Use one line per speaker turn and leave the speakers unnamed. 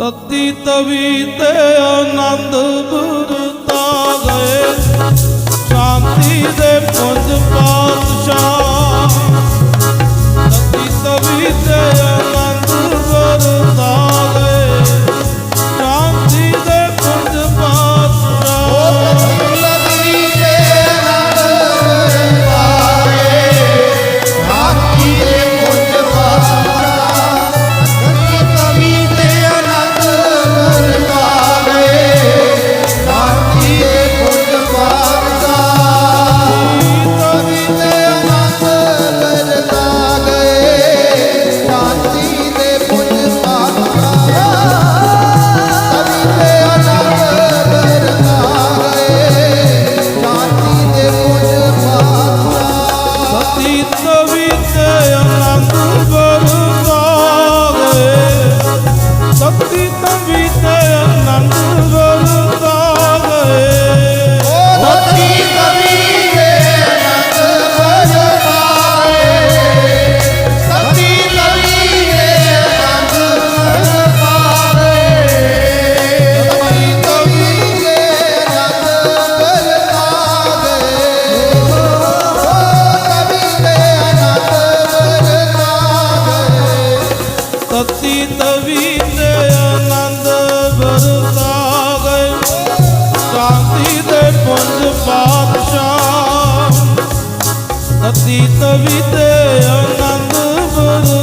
ਤਤੀ ਤਵੀ ਤੇ ਆਨੰਦ ਬੁਰਤਾ ਸਤੀ ਤਵੀ ਕਾਲੀ ਦੇ ਪੁੰਜ ਪਾਤਸ਼ਾਹ ਨਦੀ ਤਵੀ ਤੇ ਅਨੰਦ ਬਰ